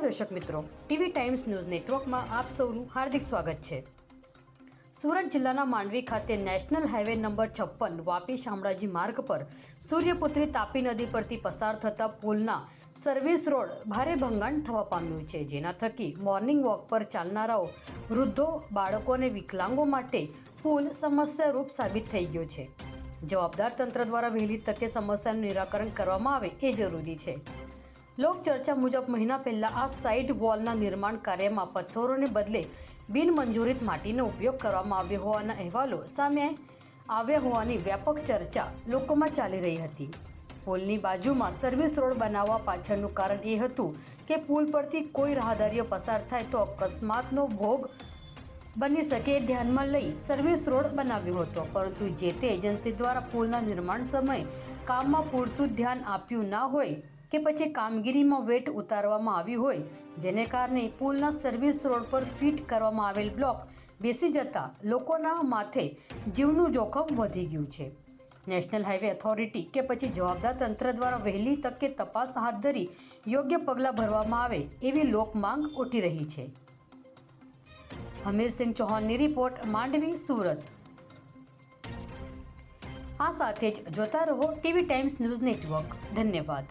નમસ્કાર દર્શક મિત્રો, ટીવી ટાઈમ્સ ન્યૂઝ નેટવર્કમાં આપ સૌનું હાર્દિક સ્વાગત છે. સુરત જિલ્લાના માંડવી ખાતે નેશનલ હાઈવે નંબર છપ્પન વાપી શામળાજી માર્ગ પર સૂર્યપુત્રી તાપી નદી પરથી પસાર થતા પુલના સર્વિસ રોડ ભારે ભંગાણ થવા પામ્યું છે, જેના થકી મોર્નિંગ વોક પર ચાલનારાઓ, વૃદ્ધો, બાળકો અને વિકલાંગો માટે પુલ સમસ્યારૂપ સાબિત થઈ ગયો છે. જવાબદાર તંત્ર દ્વારા વહેલી તકે સમસ્યાનું નિરાકરણ કરવામાં આવે એ જરૂરી છે. લોક ચર્ચા મુજબ મહિના પહેલા આ સાઇડ વોલના નિર્માણ કાર્યમાં પથ્થરોને બદલે બિનમંજૂરિત માટીનો ઉપયોગ કરવામાં આવ્યો હોવાના અહેવાલો સામે આવ્યા હોવાની વ્યાપક ચર્ચા લોકોમાં ચાલી રહી હતી. પુલની બાજુમાં સર્વિસ રોડ બનાવવા પાછળનું કારણ એ હતું કે પુલ પરથી કોઈ રાહદારીઓ પસાર થાય તો અકસ્માતનો ભોગ બની શકે ધ્યાનમાં લઈ સર્વિસ રોડ બનાવ્યો હતો. પરંતુ જે તે એજન્સી દ્વારા પુલના નિર્માણ સમયે કામમાં પૂરતું ધ્યાન આપ્યું ના હોય કે પછી કામગીરીમાં વેટ ઉતારવામાં આવ્યું હોય, જેને કારણે પુલના સર્વિસ રોડ પર ફિટ કરવામાં આવેલ બ્લોક બેસી જતા લોકોના માથે જીવનું જોખમ વધી ગયું છે. નેશનલ હાઈવે ઓથોરિટી કે પછી જવાબદાર તંત્ર દ્વારા વહેલી તકે તપાસ હાથ ધરી યોગ્ય પગલાં ભરવામાં આવે એવી લોક માંગ ઉઠી રહી છે. હમીરસિંહ ચૌહાણની રિપોર્ટ, માંડવી, સુરત. આ સાથે જ જોતા રહો ટીવી ટાઈમ્સ ન્યૂઝ નેટવર્ક. ધન્યવાદ.